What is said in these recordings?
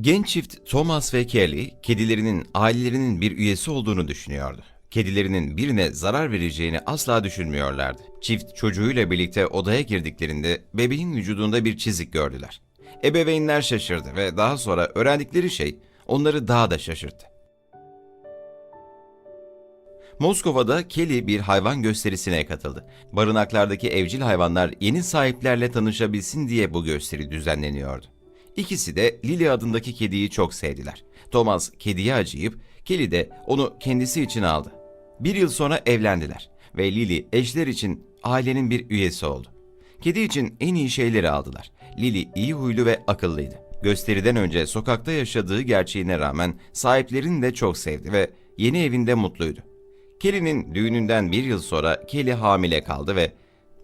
Genç çift Thomas ve Kelly, kedilerinin ailelerinin bir üyesi olduğunu düşünüyordu. Kedilerinin birine zarar vereceğini asla düşünmüyorlardı. Çift çocuğuyla birlikte odaya girdiklerinde bebeğin vücudunda bir çizik gördüler. Ebeveynler şaşırdı ve daha sonra öğrendikleri şey onları daha da şaşırttı. Moskova'da Kelly bir hayvan gösterisine katıldı. Barınaklardaki evcil hayvanlar yeni sahiplerle tanışabilsin diye bu gösteri düzenleniyordu. İkisi de Lily adındaki kediyi çok sevdiler. Thomas kediye acıyıp Kelly de onu kendisi için aldı. Bir yıl sonra evlendiler ve Lily eşler için ailenin bir üyesi oldu. Kedi için en iyi şeyleri aldılar. Lily iyi huylu ve akıllıydı. Gösteriden önce sokakta yaşadığı gerçeğine rağmen sahiplerini de çok sevdi ve yeni evinde mutluydu. Kelly'nin düğününden bir yıl sonra Kelly hamile kaldı ve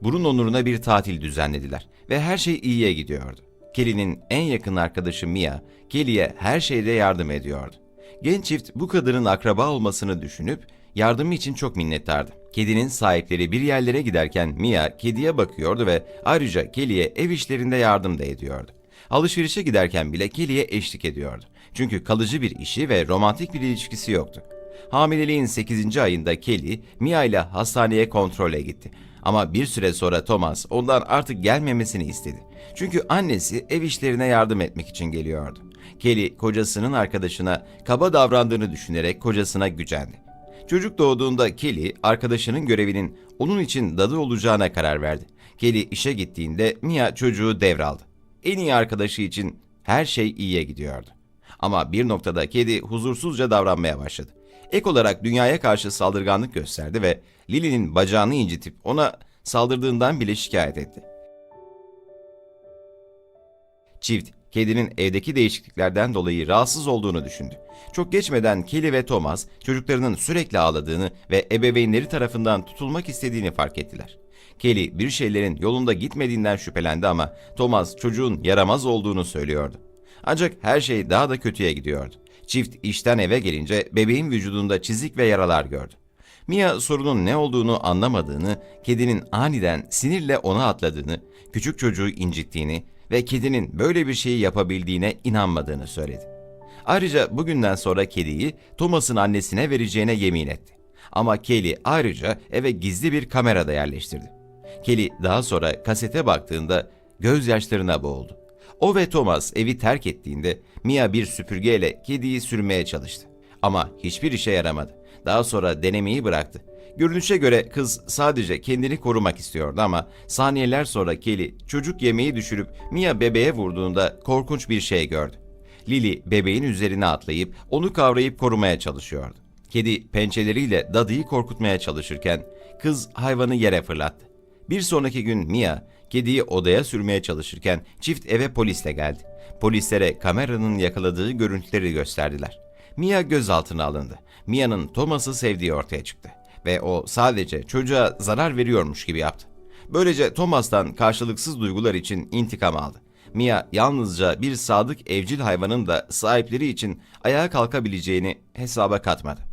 bunun onuruna bir tatil düzenlediler ve her şey iyiye gidiyordu. Kelly'nin en yakın arkadaşı Mia, Kelly'ye her şeyde yardım ediyordu. Genç çift bu kadının akraba olmasını düşünüp yardımı için çok minnettardı. Kedinin sahipleri bir yerlere giderken Mia kediye bakıyordu ve ayrıca Kelly'ye ev işlerinde yardım da ediyordu. Alışverişe giderken bile Kelly'ye eşlik ediyordu. Çünkü kalıcı bir işi ve romantik bir ilişkisi yoktu. Hamileliğin 8. ayında Kelly, Mia ile hastaneye kontrole gitti. Ama bir süre sonra Thomas ondan artık gelmemesini istedi. Çünkü annesi ev işlerine yardım etmek için geliyordu. Kelly kocasının arkadaşına kaba davrandığını düşünerek kocasına gücendi. Çocuk doğduğunda Kelly arkadaşının görevinin onun için dadı olacağına karar verdi. Kelly işe gittiğinde Mia çocuğu devraldı. En iyi arkadaşı için her şey iyiye gidiyordu. Ama bir noktada kedi huzursuzca davranmaya başladı. Ek olarak dünyaya karşı saldırganlık gösterdi ve Lily'nin bacağını incitip ona saldırdığından bile şikayet etti. Çift, kedinin evdeki değişikliklerden dolayı rahatsız olduğunu düşündü. Çok geçmeden Kelly ve Thomas çocuklarının sürekli ağladığını ve ebeveynleri tarafından tutulmak istediğini fark ettiler. Kelly bir şeylerin yolunda gitmediğinden şüphelendi ama Thomas çocuğun yaramaz olduğunu söylüyordu. Ancak her şey daha da kötüye gidiyordu. Çift işten eve gelince bebeğin vücudunda çizik ve yaralar gördü. Mia sorunun ne olduğunu anlamadığını, kedinin aniden sinirle ona atladığını, küçük çocuğu incittiğini ve kedinin böyle bir şeyi yapabildiğine inanmadığını söyledi. Ayrıca bugünden sonra kediyi Thomas'ın annesine vereceğine yemin etti. Ama Kelly ayrıca eve gizli bir kamera da yerleştirdi. Kelly daha sonra kasete baktığında gözyaşlarına boğuldu. O ve Thomas evi terk ettiğinde Mia bir süpürgeyle kediyi sürmeye çalıştı. Ama hiçbir işe yaramadı. Daha sonra denemeyi bıraktı. Görünüşe göre kız sadece kendini korumak istiyordu ama saniyeler sonra Kelly çocuk yemeği düşürüp Mia bebeğe vurduğunda korkunç bir şey gördü. Lily bebeğin üzerine atlayıp onu kavrayıp korumaya çalışıyordu. Kedi pençeleriyle dadıyı korkutmaya çalışırken kız hayvanı yere fırlattı. Bir sonraki gün Mia, kediyi odaya sürmeye çalışırken çift eve polisle geldi. Polislere kameranın yakaladığı görüntüleri gösterdiler. Mia gözaltına alındı. Mia'nın Thomas'ı sevdiği ortaya çıktı ve o sadece çocuğa zarar veriyormuş gibi yaptı. Böylece Thomas'tan karşılıksız duygular için intikam aldı. Mia yalnızca bir sadık evcil hayvanın da sahipleri için ayağa kalkabileceğini hesaba katmadı.